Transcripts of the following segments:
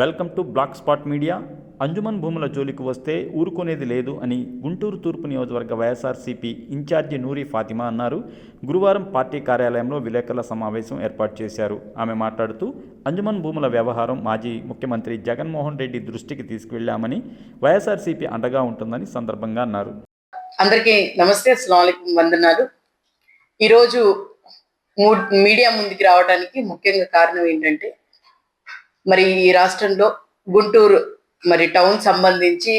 Welcome to black spot media. Anjuman భూముల జోలికి వస్తే ఊరుకునేది లేదు అని గుంటూరు తూర్పు నియోజకవర్గ వైఎస్ఆర్సీపీ ఇన్ఛార్జి నూరి ఫాతిమా అన్నారు. గురువారం పార్టీ కార్యాలయంలో విలేకరుల సమావేశం ఏర్పాటు చేశారు. ఆమె మాట్లాడుతూ అంజుమన్ భూముల వ్యవహారం మాజీ ముఖ్యమంత్రి జగన్మోహన్ రెడ్డి దృష్టికి తీసుకువెళ్ళామని వైఎస్ఆర్సీపీ అండగా ఉంటుందని సందర్భంగా అన్నారు. అందరికీ నమస్తే అస్సలం వందనాలు. ఈరోజు మీడియా ముందుకు రావడానికి ముఖ్యంగా కారణం ఏంటంటే మరి ఈ రాష్ట్రంలో గుంటూరు మరి టౌన్ సంబంధించి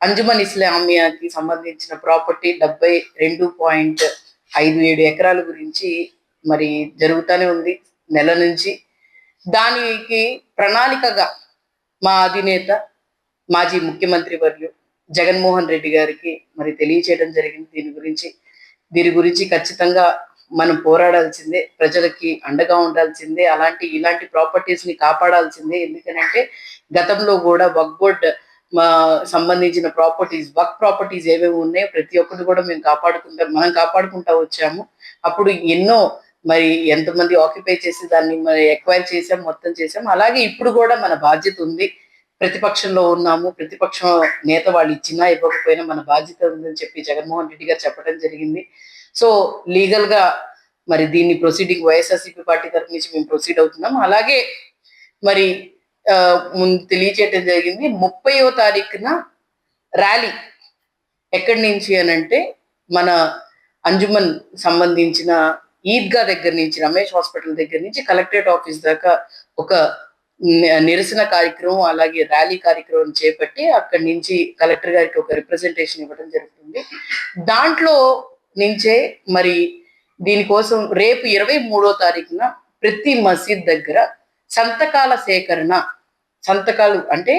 అంజుమన్ ఇస్లామియాకి సంబంధించిన ప్రాపర్టీ డెబ్బై రెండు పాయింట్ ఐదు ఏడు ఎకరాల గురించి మరి జరుగుతూనే ఉంది నెల నుంచి. దానికి ప్రణాళికగా మా అధినేత మాజీ ముఖ్యమంత్రి వర్యు జగన్మోహన్ రెడ్డి గారికి మరి తెలియచేయడం జరిగింది. దీని గురించి దీని గురించి ఖచ్చితంగా మనం పోరాడాల్సిందే ప్రజలకి అండగా ఉండాల్సిందే అలాంటి ఇలాంటి ప్రాపర్టీస్ని కాపాడాల్సిందే. ఎందుకనంటే గతంలో కూడా వక్ బోర్డ్ మా సంబంధించిన ప్రాపర్టీస్ వక్ ప్రాపర్టీస్ ఏవేవి ఉన్నాయో ప్రతి ఒక్కటి కూడా మేము కాపాడుకుంటా మనం కాపాడుకుంటా వచ్చాము. అప్పుడు ఎన్నో మరి ఎంతమంది ఆక్యుపై చేసి దాన్ని మరి ఎక్వైర్ చేసాం మొత్తం చేసాం అలాగే ఇప్పుడు కూడా మన బాధ్యత ఉంది. ప్రతిపక్షంలో ఉన్నాము. ప్రతిపక్షం నేత వాళ్ళు ఇచ్చినా ఇవ్వకపోయినా మన బాధ్యత ఉందని చెప్పి జగన్మోహన్ రెడ్డి గారు చెప్పడం జరిగింది. సో లీగల్గా మరి దీన్ని ప్రొసీడింగ్ వైఎస్ఆర్సీపీ పార్టీ తరఫు నుంచి మేము ప్రొసీడ్ అవుతున్నాం. అలాగే మరి ముందు తెలియచేయడం జరిగింది. ముప్పైవ తారీఖున ర్యాలీ ఎక్కడి నుంచి అని అంటే మన అంజుమన్ సంబంధించిన ఈద్గా దగ్గర నుంచి రమేష్ హాస్పిటల్ దగ్గర నుంచి కలెక్టరేట్ ఆఫీస్ దాకా ఒక నిరసన కార్యక్రమం అలాగే ర్యాలీ కార్యక్రమం చేపట్టి అక్కడి నుంచి కలెక్టర్ గారికి ఒక రిప్రజెంటేషన్ ఇవ్వడం జరుగుతుంది. దాంట్లో నుంచే మరి దీనికోసం రేపు ఇరవై మూడో తారీఖున ప్రతి మసీద్ దగ్గర సంతకాల సేకరణ సంతకాలు అంటే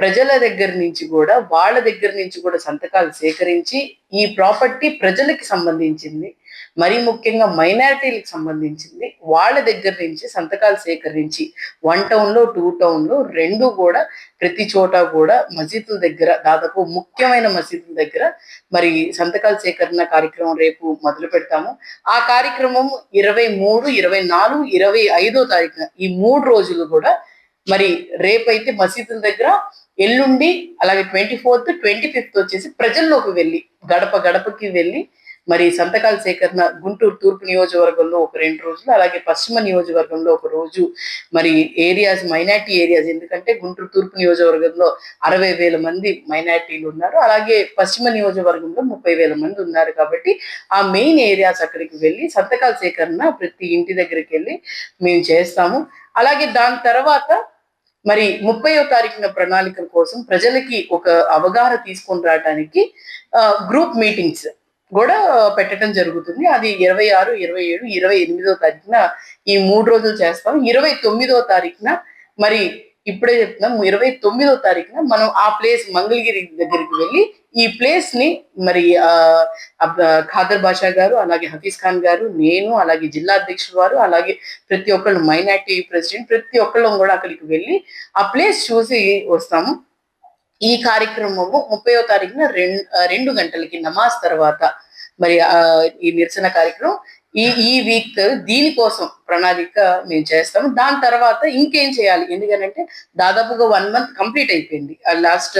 ప్రజల దగ్గర నుంచి కూడా వాళ్ళ దగ్గర నుంచి కూడా సంతకాలు సేకరించి ఈ ప్రాపర్టీ ప్రజలకి సంబంధించింది మరి ముఖ్యంగా మైనారిటీలకు సంబంధించింది వాళ్ళ దగ్గర నుంచి సంతకాలు సేకరించి వన్ టౌన్లో టూ టౌన్లో రెండు కూడా ప్రతి చోట కూడా మసీదుల దగ్గర దాదాపు ముఖ్యమైన మసీదుల దగ్గర మరి సంతకాల సేకరణ కార్యక్రమం రేపు మొదలు పెడతాము. ఆ కార్యక్రమం ఇరవై మూడు ఇరవై నాలుగు ఇరవై ఐదో తారీఖున ఈ మూడు రోజులు కూడా మరి రేపైతే మసీదుల దగ్గర ఎల్లుండి అలాగే ట్వంటీ ఫోర్త్ ట్వంటీ ఫిఫ్త్ వచ్చేసి ప్రజల్లోకి వెళ్ళి గడప గడపకి వెళ్ళి మరి సంతకాల సేకరణ గుంటూరు తూర్పు నియోజకవర్గంలో ఒక రెండు రోజులు అలాగే పశ్చిమ నియోజకవర్గంలో ఒక రోజు మరి ఏరియాస్ మైనార్టీ ఏరియాస్ ఎందుకంటే గుంటూరు తూర్పు నియోజకవర్గంలో అరవై వేల మంది మైనార్టీలు ఉన్నారు. అలాగే పశ్చిమ నియోజకవర్గంలో ముప్పై వేల మంది ఉన్నారు కాబట్టి ఆ మెయిన్ ఏరియాస్ అక్కడికి వెళ్ళి సంతకాల సేకరణ ప్రతి ఇంటి దగ్గరికి వెళ్ళి మేము చేస్తాము. అలాగే దాని తర్వాత మరి ముప్పయో తారీఖున ప్రణాళికల కోసం ప్రజలకి ఒక అవగాహన తీసుకొని రావడానికి గ్రూప్ మీటింగ్స్ కూడా పెట్టడం జరుగుతుంది. అది ఇరవై ఆరు ఇరవై ఏడు ఇరవై ఎనిమిదో తారీఖున ఈ మూడు రోజులు చేస్తాం. ఇరవై తొమ్మిదో తారీఖున మరి ఇప్పుడే చెప్తున్నాం. ఇరవై తొమ్మిదో తారీఖున మనం ఆ ప్లేస్ మంగళగిరి దగ్గరికి వెళ్ళి ఈ ప్లేస్ని మరి ఖాదర్ బాషా గారు అలాగే హఫీజ్ ఖాన్ గారు నేను అలాగే జిల్లా అధ్యక్షుడు వారు అలాగే ప్రతి ఒక్కళ్ళు మైనార్టీ ప్రెసిడెంట్ ప్రతి ఒక్కళ్ళం కూడా అక్కడికి వెళ్ళి ఆ ప్లేస్ చూసి వస్తాము. ఈ కార్యక్రమము ముప్పయో తారీఖున రెండు రెండు గంటలకి నమాజ్ తర్వాత. మరి ఆ, ఈ నిరసన కార్యక్రమం ఈ ఈ వీక్ దీనికోసం ప్రణాళిక మేము చేస్తాము. దాని తర్వాత ఇంకేం చేయాలి? ఎందుకనంటే దాదాపుగా వన్ మంత్ కంప్లీట్ అయిపోయింది. Last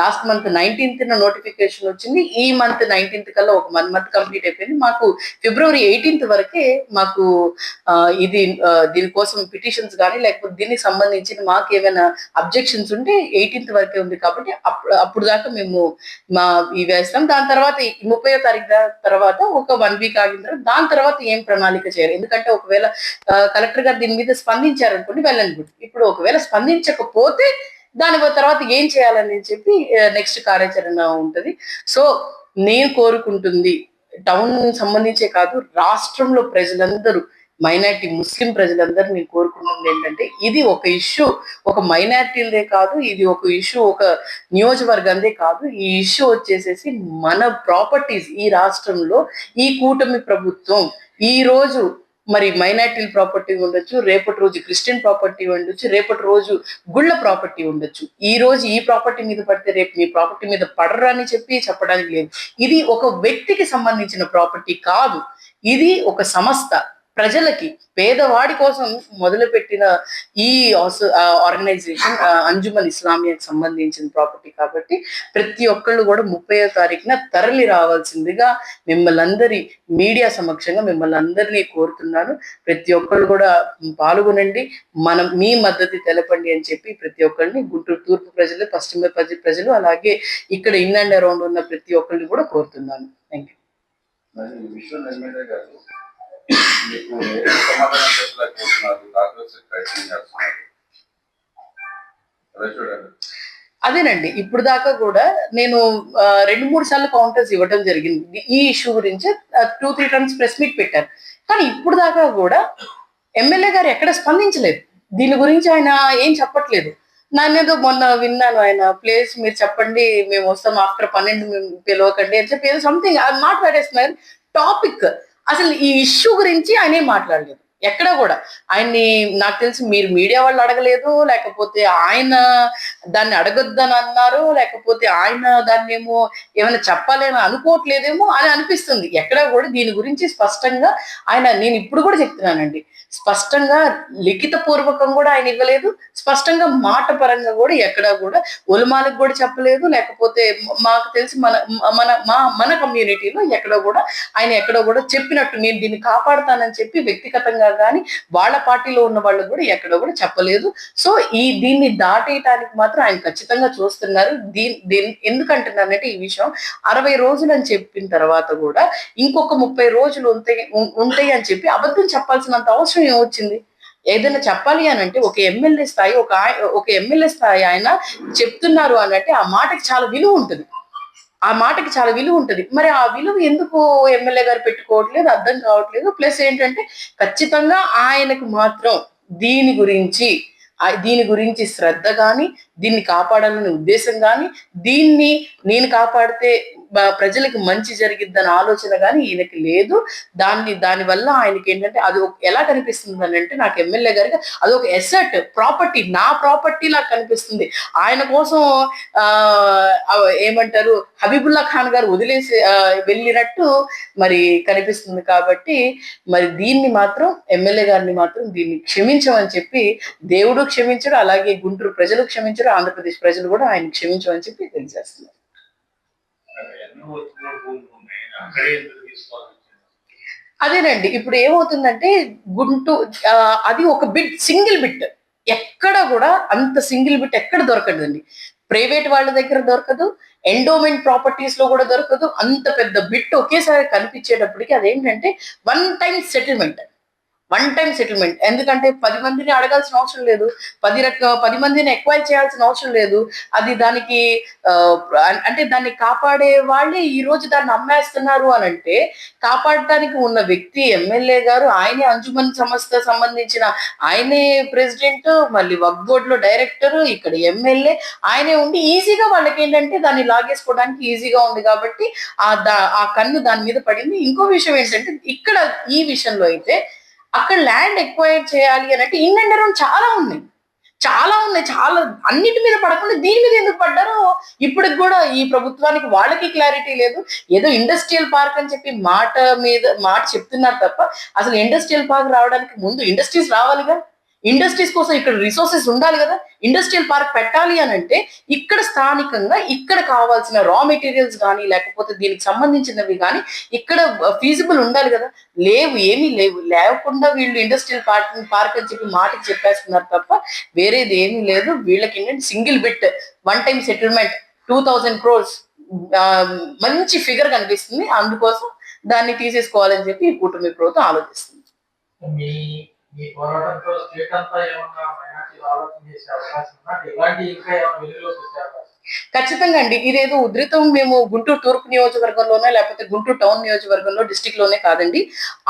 last month nineteenth notification వచ్చింది. ఈ మంత్ నైన్టీన్త్ కల్లా ఒక వన్ మంత్ కంప్లీట్ అయిపోయింది. మాకు ఫిబ్రవరి ఎయిటీన్త్ వరకే మాకు ఇది దీనికోసం పిటిషన్స్ కానీ లేకపోతే దీనికి సంబంధించిన మాకు ఏమైనా అబ్జెక్షన్స్ ఉంటే ఎయిటీన్త్ వరకే ఉంది కాబట్టి అప్పుడు అప్పుడు దాకా మేము మా ఇవి వేస్తాం. దాని తర్వాత ముప్పై తారీఖు తర్వాత ఒక వన్ వీక్ ఆగిన తర్వాత దాని తర్వాత ఏం ప్రణాళిక చేయాలి? ఎందుకంటే ఒకవేళ కలెక్టర్ గారు దీని మీద స్పందించారు అనుకోండి వెళ్ళండి ఇప్పుడు ఒకవేళ స్పందించకపోతే దాని తర్వాత ఏం చేయాలని చెప్పి నెక్స్ట్ కార్యాచరణ ఉంటుంది. సో నేను కోరుకుంటుంది టౌన్ సంబంధించే కాదు రాష్ట్రంలో ప్రజలందరూ మైనార్టీ ముస్లిం ప్రజలందరూ నేను కోరుకుంటుంది ఏంటంటే ఇది ఒక ఇష్యూ ఒక మైనార్టీలదే కాదు ఇది ఒక ఇష్యూ ఒక నియోజకవర్గందే కాదు. ఈ ఇష్యూ వచ్చేసేసి మన ప్రాపర్టీస్ ఈ రాష్ట్రంలో ఈ కూటమి ప్రభుత్వం ఈ రోజు మరి మైనార్టీల ప్రాపర్టీ ఉండొచ్చు రేపటి రోజు క్రిస్టియన్ ప్రాపర్టీ ఉండొచ్చు రేపటి రోజు గుళ్ళ ప్రాపర్టీ ఉండొచ్చు. ఈ రోజు ఈ ప్రాపర్టీ మీద పడితే రేపు మీ ప్రాపర్టీ మీద పడరా అని చెప్పి చెప్పడానికి లేదు. ఇది ఒక వ్యక్తికి సంబంధించిన ప్రాపర్టీ కాదు. ఇది ఒక సంస్థ. ప్రజలకి పేదవాడి కోసం మొదలుపెట్టిన ఈ ఆర్గనైజేషన్ అంజుమన్ ఇస్లామియాకి సంబంధించిన ప్రాపర్టీ కాబట్టి ప్రతి ఒక్కళ్ళు కూడా ముప్పయో తారీఖున తరలి రావాల్సిందిగా మిమ్మల్ని అందరి మీడియా సమక్షంగా మిమ్మల్ని అందరినీ కోరుతున్నాను. ప్రతి ఒక్కళ్ళు కూడా పాల్గొనండి. మనం మీ మద్దతు తెలపండి అని చెప్పి ప్రతి ఒక్కరిని గుంటూరు తూర్పు ప్రజలు పశ్చిమ ప్రజలు అలాగే ఇక్కడ ఇన్ అండ్ అరౌండ్ ఉన్న ప్రతి ఒక్కరిని కూడా కోరుతున్నాను. థ్యాంక్ యూ మీకు సమాధానం చెప్పలేకపోతున్నారు ప్రయత్నం చేస్తున్నారు అదే చూడండి అదేనండి. ఇప్పుడు దాకా కూడా నేను రెండు మూడు సార్లు కౌంటర్స్ ఇవ్వడం జరిగింది. ఈ ఇష్యూ గురించి two three times press meet పెట్టారు. కానీ ఇప్పుడు దాకా కూడా ఎమ్మెల్యే గారు ఎక్కడ స్పందించలేదు. దీని గురించి ఆయన ఏం చెప్పట్లేదు. నానేదో మొన్న విన్నాను ఆయన ప్లేస్ మీరు చెప్పండి మేము వస్తాం ఆఫ్టర్ పన్నెండు మేము పిలవకండి అని చెప్పి ఏదో సంథింగ్ అది మాట్లాడేస్తున్నారు టాపిక్ అసలు ఈ ఇష్యూ గురించి ఆయన ఏం మాట్లాడలేదు. ఎక్కడ కూడా. ఆయన్ని నాకు తెలిసి మీరు మీడియా వాళ్ళు అడగలేదు లేకపోతే ఆయన దాన్ని అడగొద్దని అన్నారు లేకపోతే ఆయన దాన్ని ఏమో ఏమైనా చెప్పాలని అనుకోవట్లేదేమో అని అనిపిస్తుంది. ఎక్కడ కూడా దీని గురించి స్పష్టంగా ఆయన నేను ఇప్పుడు కూడా చెప్తున్నానండి. స్పష్టంగా లిఖిత పూర్వకం కూడా ఆయన ఇవ్వలేదు. స్పష్టంగా మాట పరంగా కూడా ఎక్కడా కూడా ఉలమాలకు కూడా చెప్పలేదు. లేకపోతే మాకు తెలిసి మన మన మా మన కమ్యూనిటీలో ఎక్కడో కూడా ఆయన ఎక్కడో కూడా చెప్పినట్టు నేను దీన్ని కాపాడుతానని చెప్పి వ్యక్తిగతంగా కానీ వాళ్ళ పార్టీలో ఉన్న వాళ్ళు కూడా ఎక్కడో కూడా చెప్పలేదు. సో ఈ దీన్ని దాటేయటానికి మాత్రం ఆయన ఖచ్చితంగా చూస్తున్నారు. దీని దీని ఎందుకంటున్నానంటే ఈ విషయం అరవై రోజులు అని చెప్పిన తర్వాత కూడా ఇంకొక ముప్పై రోజులు ఉంటాయి ఉంటాయి అని చెప్పి అబద్ధం చెప్పాల్సినంత అవసరం ఏమొచ్చింది ఏదైనా చెప్పాలి అని అంటే ఒక ఎమ్మెల్యే స్థాయి ఒక ఒక ఎమ్మెల్యే స్థాయి ఆయన చెప్తున్నారు అని అంటే ఆ మాటకి చాలా విలువ ఉంటుంది. ఆ మాటకి చాలా విలువ ఉంటుంది. మరి ఆ విలువ ఎందుకు ఎమ్మెల్యే గారు పెట్టుకోవట్లేదు అర్థం కావట్లేదు? ప్లస్ ఏంటంటే ఖచ్చితంగా ఆయనకు మాత్రం దీని గురించి దీని గురించి శ్రద్ధ కానీ దీన్ని కాపాడాలనే ఉద్దేశం కానీ దీన్ని నేను కాపాడితే ప్రజలకు మంచి జరిగిద్దన్న ఆలోచన కానీ ఈయనకి లేదు. దాన్ని దాని వల్ల ఆయనకి ఏంటంటే అది ఎలా కనిపిస్తుంది అని అంటే నాకు ఎమ్మెల్యే గారికి అది ఒక ఎసెట్ ప్రాపర్టీ నా ప్రాపర్టీ లాగా కనిపిస్తుంది. ఆయన కోసం ఆ ఏమంటారు హబీబుల్లా ఖాన్ గారు వదిలేసి వెళ్ళినట్టు మరి కనిపిస్తుంది కాబట్టి మరి దీన్ని మాత్రం ఎమ్మెల్యే గారిని మాత్రం దీన్ని క్షమించమని చెప్పి దేవుడు క్షమించడు అలాగే గుంటూరు ప్రజలు క్షమించడు ఆంధ్రప్రదేశ్ ప్రజలు కూడా ఆయన క్షమించమని చెప్పి తెలియజేస్తున్నారు. అదేనండి. ఇప్పుడు ఏమవుతుందంటే గుంటూ అది ఒక బిట్ సింగిల్ బిట్. ఎక్కడ కూడా అంత సింగిల్ బిట్ ఎక్కడ దొరకదండి. ప్రైవేట్ వాళ్ళ దగ్గర దొరకదు. ఎండోమెంట్ ప్రాపర్టీస్లో కూడా దొరకదు. అంత పెద్ద బిట్ ఒకేసారి కనిపించేటప్పటికి అదేంటంటే one time settlement. One time settlement ఎందుకంటే పది మందిని అడగాల్సిన అవసరం లేదు. పది రక పది మందిని ఎక్వైర్ చేయాల్సిన అవసరం లేదు. అది దానికి అంటే దాన్ని కాపాడే వాళ్ళే ఈ రోజు దాన్ని అమ్మేస్తున్నారు అని అంటే కాపాడటానికి ఉన్న వ్యక్తి ఎమ్మెల్యే గారు ఆయనే అంజుమన్ సంస్థ సంబంధించిన ఆయనే ప్రెసిడెంట్ మళ్ళీ వక్ బోర్డులో డైరెక్టర్ ఇక్కడ ఎమ్మెల్యే ఆయనే ఉండి ఈజీగా వాళ్ళకి ఏంటంటే దాన్ని లాగేసుకోవడానికి ఈజీగా ఉంది కాబట్టి ఆ దా ఆ కన్ను దాని మీద పడింది. ఇంకో విషయం ఏంటంటే ఇక్కడ ఈ విషయంలో అయితే అక్కడ ల్యాండ్ ఎక్వైర్ చేయాలి అని అంటే ఇన్ అండ్ అరౌండ్ చాలా ఉన్నాయి. చాలా ఉన్నాయి. చాలా అన్నిటి మీద పడకుండా దీని మీద ఎందుకు పడ్డారో ఇప్పటికి కూడా ఈ ప్రభుత్వానికి వాళ్ళకి క్లారిటీ లేదు. ఏదో ఇండస్ట్రియల్ పార్క్ అని చెప్పి మాట మీద మాట చెప్తున్నారు తప్ప అసలు ఇండస్ట్రియల్ పార్క్ రావడానికి ముందు ఇండస్ట్రీస్ రావాలిగా? ఇండస్ట్రీస్ కోసం ఇక్కడ రిసోర్సెస్ ఉండాలి కదా? ఇండస్ట్రియల్ పార్క్ పెట్టాలి అని అంటే ఇక్కడ స్థానికంగా ఇక్కడ కావాల్సిన రా మెటీరియల్స్ కానీ లేకపోతే దీనికి సంబంధించినవి కానీ ఇక్కడ ఫీజిబుల్ ఉండాలి కదా? లేవు ఏమీ లేవు. లేకుండా వీళ్ళు ఇండస్ట్రియల్ పార్క్ పార్క్ అని చెప్పి మాటకి చెప్పేస్తున్నారు తప్ప వేరేది ఏమీ లేదు. వీళ్ళకి ఏంటంటే single bit one time settlement two thousand crores మంచి ఫిగర్ కనిపిస్తుంది. అందుకోసం దాన్ని తీసేసుకోవాలని చెప్పి ఈ కూటమి ప్రభుత్వం ఆలోచిస్తుంది. మీ పోరాటంతో స్టేట్ అంతా ఏమన్నా మైనార్టీలు ఆలోచన చేసే అవకాశం ఉందా? ఇలాంటి ఇంకా ఏమైనా వెలుగులోకి వచ్చే అవకాశం ఖచ్చితంగా అండి. ఇదేదో ఉధృతం మేము గుంటూరు తూర్పు నియోజకవర్గంలోనే లేకపోతే గుంటూరు టౌన్ నియోజకవర్గంలో డిస్టిక్లోనే కాదండి.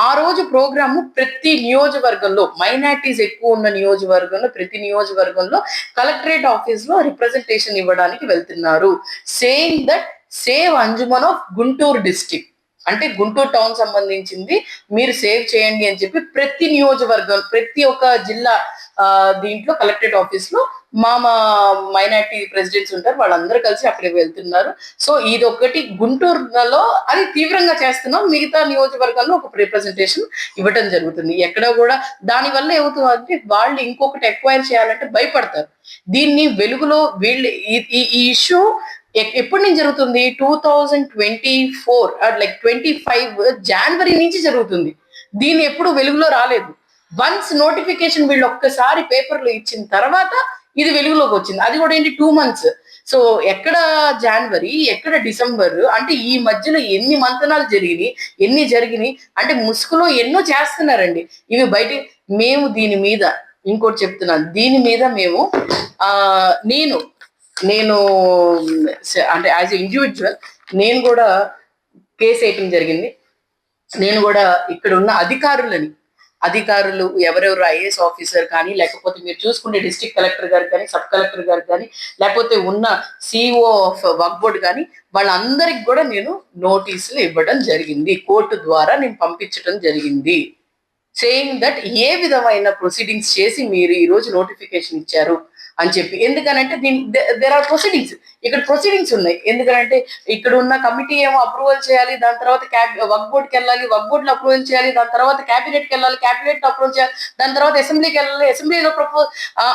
ఆ రోజు ప్రోగ్రాము ప్రతి నియోజకవర్గంలో మైనార్టీస్ ఎక్కువ ఉన్న నియోజకవర్గంలో ప్రతి నియోజకవర్గంలో కలెక్టరేట్ ఆఫీస్లో రిప్రజెంటేషన్ ఇవ్వడానికి వెళ్తున్నారు. Saying that save Anjuman of Guntur district అంటే గుంటూరు టౌన్ సంబంధించింది. మీరు సేవ్ చేయండి అని చెప్పి ప్రతి నియోజకవర్గం ప్రతి ఒక్క జిల్లా దీంట్లో కలెక్టరేట్ ఆఫీస్లో మా మైనార్టీ ప్రెసిడెంట్స్ ఉంటారు. వాళ్ళందరూ కలిసి అక్కడికి వెళ్తున్నారు. సో ఇది ఒకటి గుంటూరులో అది తీవ్రంగా చేస్తున్నాం. మిగతా నియోజకవర్గాల్లో ఒక రిప్రజెంటేషన్ ఇవ్వటం జరుగుతుంది. ఎక్కడ కూడా దాని వల్ల ఏమవుతుందంటే వాళ్ళు ఇంకొకటి ఎక్వైర్ చేయాలంటే భయపడతారు. దీన్ని వెలుగులో వీళ్ళు ఈ- ఈ ఇష్యూ ఎప్పటి నుంచి జరుగుతుంది? Two thousand twenty four like twenty five January నుంచి జరుగుతుంది. దీని ఎప్పుడు వెలుగులో రాలేదు. వన్స్ నోటిఫికేషన్ వీళ్ళు ఒక్కసారి పేపర్లో ఇచ్చిన తర్వాత ఇది వెలుగులోకి వచ్చింది. అది కూడా ఏంటి? టూ మంత్స్ సో ఎక్కడ జనవరి ఎక్కడ డిసెంబర్ అంటే ఈ మధ్యలో ఎన్ని మంతనాలు జరిగినాయి ఎన్ని జరిగినాయి అంటే ముసుగులో ఎన్నో చేస్తున్నారండి. ఇవి బయట మేము దీని మీద ఇంకోటి చెప్తున్నాను. దీని మీద మేము ఆ నేను నేను అంటే యాజ్ ఎ ఇండివిజువల్ నేను కూడా కేసు వేయటం జరిగింది. నేను కూడా ఇక్కడ ఉన్న అధికారులని అధికారులు ఎవరెవరు ఐఏఎస్ ఆఫీసర్ కానీ లేకపోతే మీరు చూసుకుంటే డిస్ట్రిక్ట్ కలెక్టర్ గారు కానీ సబ్ కలెక్టర్ గారు కానీ లేకపోతే ఉన్న సిఇఓ ఆఫ్ వర్క్ బోర్డ్ కానీ వాళ్ళందరికి కూడా నేను నోటీసులు ఇవ్వడం జరిగింది. కోర్టు ద్వారా నేను పంపించడం జరిగింది. సేయింగ్ దట్ ఏ విధమైన ప్రొసీడింగ్స్ చేసి మీరు ఈరోజు నోటిఫికేషన్ ఇచ్చారు? అని చెప్పి. ఎందుకనంటే దీని దేర్ ఆర్ ప్రొసీడింగ్స్ ఇక్కడ ప్రొసీడింగ్స్ ఉన్నాయి. ఎందుకంటే ఇక్కడ ఉన్న కమిటీ ఏమో అప్రూవల్ చేయాలి దాని తర్వాత క్యాబ్ వర్క్ బోర్డ్కి వెళ్ళాలి వర్క్ బోర్డ్ అప్రూవల్ చేయాలి దాని తర్వాత క్యాబినెట్కి వెళ్ళాలి క్యాబినెట్ అప్రూవల్ చేయాలి దాని తర్వాత అసెంబ్లీకి వెళ్ళాలి అసెంబ్లీలో ప్రపోజ్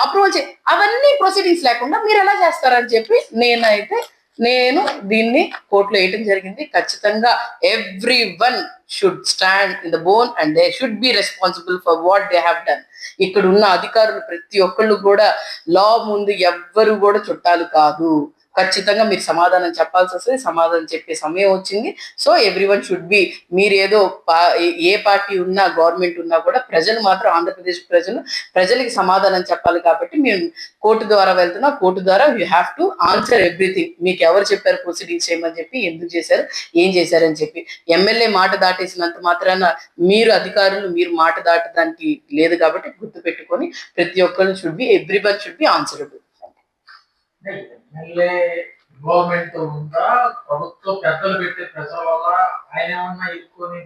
అప్రూవల్ చేయాలి అవన్నీ ప్రొసీడింగ్స్ లేకుండా మీరు ఎలా చేస్తారని చెప్పి నేనైతే నేను దీన్ని కోర్టులో వేయటం జరిగింది. ఖచ్చితంగా every one should stand in the bone and they should be responsible for what they have done ఇక్కడ ఉన్న అధికారులు ప్రతి ఒక్కళ్ళు కూడా లా ముందు ఎవ్వరు కూడా చుట్టాలు కాదు. ఖచ్చితంగా మీరు సమాధానం చెప్పాల్సి వస్తుంది సమాధానం చెప్పే సమయం వచ్చింది. So every one should be మీరు ఏదో పా- ఏ- పార్టీ ఉన్నా గవర్నమెంట్ ఉన్నా కూడా ప్రజలు మాత్రం ఆంధ్రప్రదేశ్ ప్రజలు ప్రజలకి సమాధానం చెప్పాలి కాబట్టి మేము కోర్టు ద్వారా వెళ్తున్నా. కోర్టు ద్వారా you have to answer everything మీకు ఎవరు చెప్పారు ప్రొసీడింగ్స్ చేయమని చెప్పి ఎందుకు చేశారు ఏం చేశారని చెప్పి. ఎమ్మెల్యే మాట దాటేసినంత మాత్రాన మీరు అధికారులు మీరు మాట దాటడానికి లేదు కాబట్టి గుర్తు పెట్టుకొని ప్రతి ఒక్కరు should be every one should be answerable MLA involvement ఉందా? ప్రభుత్వం పెద్దలు పెట్టే ప్రెషర్ వల్ల ఆయన ఏమన్నా ఇరుక్కొని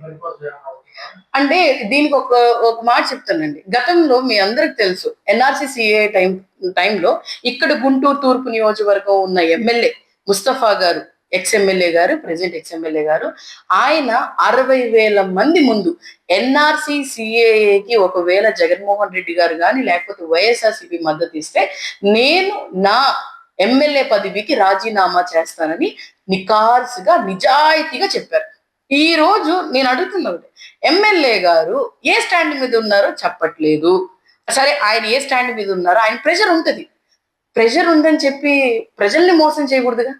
అంటే దీనికి ఒక ఒక మాట చెప్తానండి. గతంలో మీ అందరికి తెలుసు ఎన్ఆర్సీసీఏ టైం టైంలో ఇక్కడ గుంటూరు తూర్పు నియోజకవర్గం ఉన్న ఎమ్మెల్యే ముస్తఫా గారు ఎక్స్ఎమ్మెల్యే గారు ప్రెసిడెంట్ ఎక్స్ఎమ్మెల్యే గారు ఆయన అరవై వేల మంది ముందు ఎన్ఆర్సీ సిఏఏకి ఒకవేళ జగన్మోహన్ రెడ్డి గారు కానీ లేకపోతే వైఎస్ఆర్సీపీ మద్దతు ఇస్తే నేను నా ఎమ్మెల్యే పదవికి రాజీనామా చేస్తానని నికార్సుగా నిజాయితీగా చెప్పారు. ఈ రోజు నేను అడుగుతున్న ఒకటి ఎమ్మెల్యే గారు ఏ స్టాండ్ మీద ఉన్నారో చెప్పట్లేదు. సరే ఆయన ఏ స్టాండ్ మీద ఉన్నారో ఆయన ప్రెషర్ ఉంటుంది. ప్రెషర్ ఉందని చెప్పి ప్రజల్ని మోసం చేయకూడదుగా?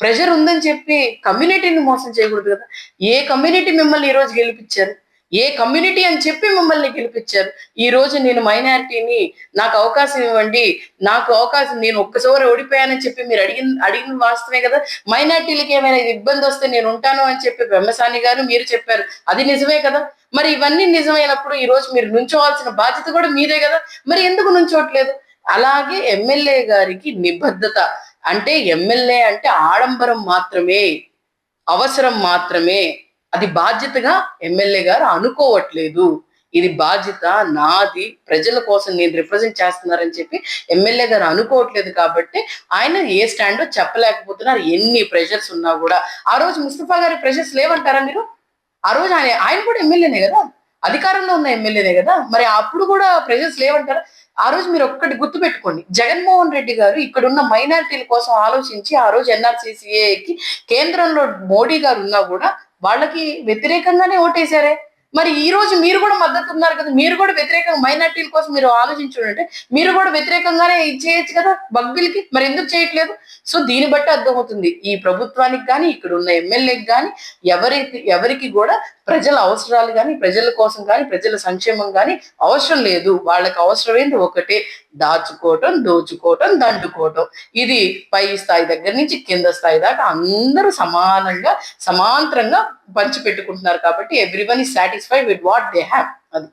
ప్రెషర్ ఉందని చెప్పి కమ్యూనిటీని మోసం చేయకూడదు కదా ఏ కమ్యూనిటీ మిమ్మల్ని ఈ రోజు గెలిపించారు? ఏ కమ్యూనిటీ అని చెప్పి మిమ్మల్ని గెలిపించారు. ఈ రోజు నేను మైనారిటీని నాకు అవకాశం ఇవ్వండి. నాకు అవకాశం నేను ఒక్కసారి ఓడిపోయానని చెప్పి మీరు అడిగిన అడిగిన వాస్తవే కదా. మైనారిటీలకి ఏమైనా ఇబ్బంది వస్తే నేను ఉంటాను అని చెప్పి బ్రహ్మసాని గారు మీరు చెప్పారు. అది నిజమే కదా. మరి ఇవన్నీ నిజమైనప్పుడు ఈ రోజు మీరు నుంచోవాల్సిన బాధ్యత కూడా మీదే కదా. మరి ఎందుకు నుంచోట్లేదు? అలాగే ఎమ్మెల్యే గారికి నిబద్ధత. అంటే ఎమ్మెల్యే అంటే ఆడంబరం మాత్రమే అవసరం మాత్రమే. అది బాధ్యతగా ఎమ్మెల్యే గారు అనుకోవట్లేదు. ఇది బాధ్యత నాది ప్రజల కోసం నేను రిప్రజెంట్ చేస్తున్నారని చెప్పి ఎమ్మెల్యే గారు అనుకోవట్లేదు కాబట్టి ఆయన ఏ స్టాండో చెప్పలేకపోతున్నారు. ఎన్ని ప్రెషర్స్ ఉన్నా కూడా. ఆ రోజు ముస్తఫా గారి ప్రెషర్స్ లేవంటారా మీరు? ఆ రోజు ఆయన ఆయన కూడా ఎమ్మెల్యేనే కదా? అధికారంలో ఉన్న ఎమ్మెల్యేనే కదా? మరి అప్పుడు కూడా ప్రెషర్స్ లేవంటారా? ఆ రోజు మీరు ఒక్కటి గుర్తుపెట్టుకోండి జగన్మోహన్ రెడ్డి గారు ఇక్కడున్న మైనారిటీల కోసం ఆలోచించి ఆ రోజు ఎన్ఆర్సీసీఏకి కేంద్రంలో మోడీ గారు ఉన్నా కూడా వాళ్ళకి వ్యతిరేకంగానే ఓటేశారే. మరి ఈ రోజు మీరు కూడా మద్దతు ఉన్నారు కదా మీరు కూడా వ్యతిరేకంగా మైనార్టీల కోసం మీరు ఆలోచించుంటే మీరు కూడా వ్యతిరేకంగానే చేయొచ్చు కదా బగ్బిల్కి మరి ఎందుకు చేయట్లేదు? సో దీన్ని బట్టి అర్థమవుతుంది. ఈ ప్రభుత్వానికి కానీ ఇక్కడ ఉన్న ఎమ్మెల్యేకి కానీ ఎవరికి ఎవరికి కూడా ప్రజల అవసరాలు కానీ ప్రజల కోసం కానీ ప్రజల సంక్షేమం కానీ అవసరం లేదు. వాళ్ళకి అవసరమైంది ఒకటే దాచుకోవటం దోచుకోవటం దండుకోవటం. ఇది పై స్థాయి దగ్గర నుంచి కింద స్థాయి దాకా అందరూ సమానంగా సమాంతరంగా పంచి పెట్టుకుంటున్నారు కాబట్టి ఎవ్రీ వన్ ఈ satisfied with what they have అది.